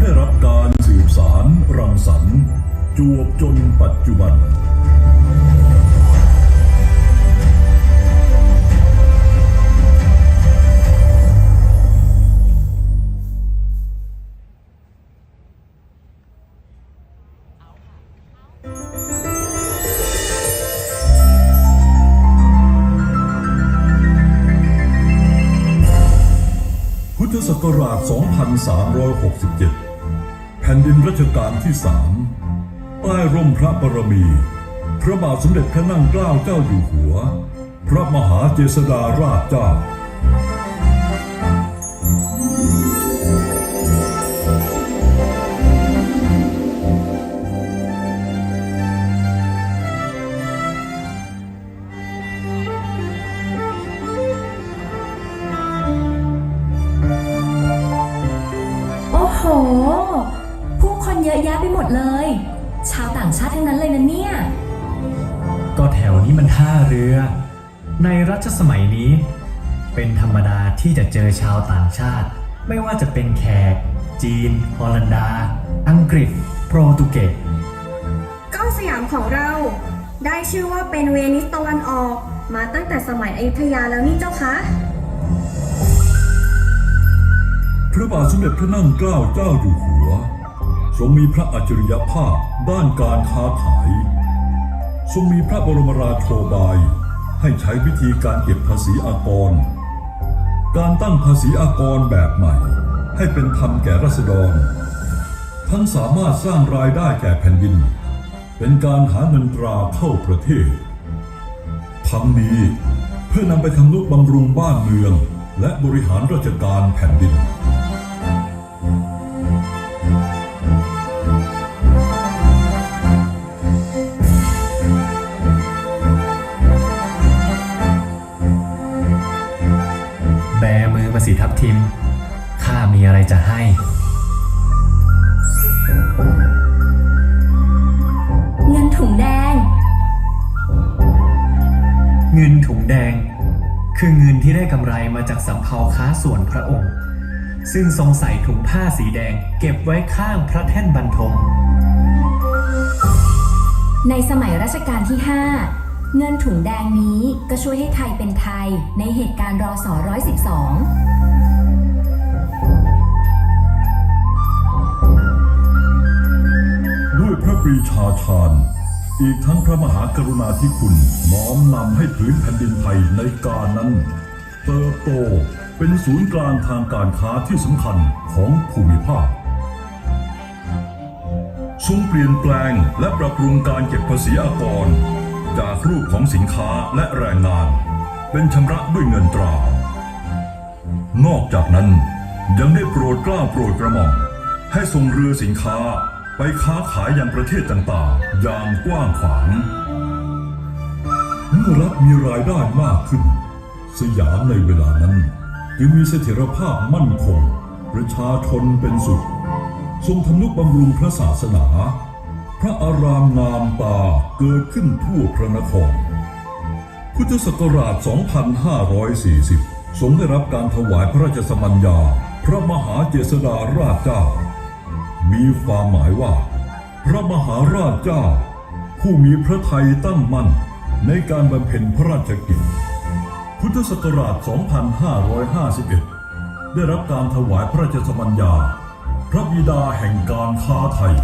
ได้รับการสืบสารรังสรรค์จวบจนปัจจุบันพุทธศักราช 2367 ผ่นดินรัชกาลที่สามใต้ร่มพระบารมี พระบาทสมเด็จพระนั่งเกล้าเจ้าอยู่หัว พระมหาเจษฎาราชเจ้า อะแยะไปหมดเลย ชาวต่างชาติทั้งนั้นเลยนะเนี่ย ก็แถวนี้มันท่าเรือ ในรัชสมัยนี้ เป็นธรรมดาที่จะเจอชาวต่างชาติ ไม่ว่าจะเป็นแขก จีน ฮอลันดา อังกฤษ โปรตุเกสก็สยามของเรา ได้ชื่อว่าเป็นเวนิสตะวันออก มาตั้งแต่สมัยอยุธยาแล้วนี่เจ้าคะพระบาทสมเด็จพระนั่งเกล้าเจ้าอยู่หัว ทรงมีพระอัจฉริยภาพด้านการค้าขาย ทรงมีพระบรมราโชบาย ให้ใช้วิธีการเก็บภาษีอากร การตั้งภาษีอากรแบบใหม่ ให้เป็นธรรมแก่รัษฎร ทั้งสามารถสร้างรายได้แก่แผ่นดิน เป็นการหาเงินตราเข้าประเทศทั้งนี้เพื่อนำไปทำนุบำรุงบ้านเมือง และบริหารราชการแผ่นดิน อมาสิทับทิม ข้ามีอะไรจะให้ เงินถุงแดง เงินถุงแดง คือเงินที่ได้กำไรมาจากสำเภาค้าส่วนพระองค์ ซึ่งทรงใส่ถุงผ้าสีแดง เก็บไว้ข้างพระแท่นบรรทมในสมัยรัชกาลที่5 เงินถุงแดงนี้ก็ช่วยให้ไทยเป็นไทยในเหตุการณ์รอสอ112ด้วยพระปรีชาชาญ อีกทั้งพระมหากรุณาธิคุณน้อมนำให้พื้นแผ่นดินไทยในการนั้น เติบโตเป็นศูนย์กลางทางการค้าที่สำคัญของภูมิภาคทรงเปลี่ยนแปลงและปรับปรุงการเก็บภาษีอากร จากรูปของสินค้าและแรงงาน เป็นชำระด้วยเงินตรา นอกจากนั้นยังได้โปรดกล้าโปรดกระหม่อมให้ส่งเรือสินค้าไปค้าขายยังประเทศต่างๆ อย่างกว้างขวาง เมื่อรัฐมีรายได้มากขึ้น สยามในเวลานั้นจึงมีเสถียรภาพมั่นคง ประชาชนเป็นสุข ทรงทำนุบำรุงพระศาสนา พระอารามงามตาเกิดขึ้นทั่วพระนคร พุทธศักราช 2540ทรงได้รับการถวายพระราชสมัญญา พระมหาเจษฎาราชเจ้า มีความหมายว่า พระมหาราชเจ้า ผู้มีพระทัยตั้งมั่นในการบำเพ็ญพระราชกิจ พุทธศักราช 2551 ได้รับการถวายพระราชสมัญญา พระบิดาแห่งการค้าไทย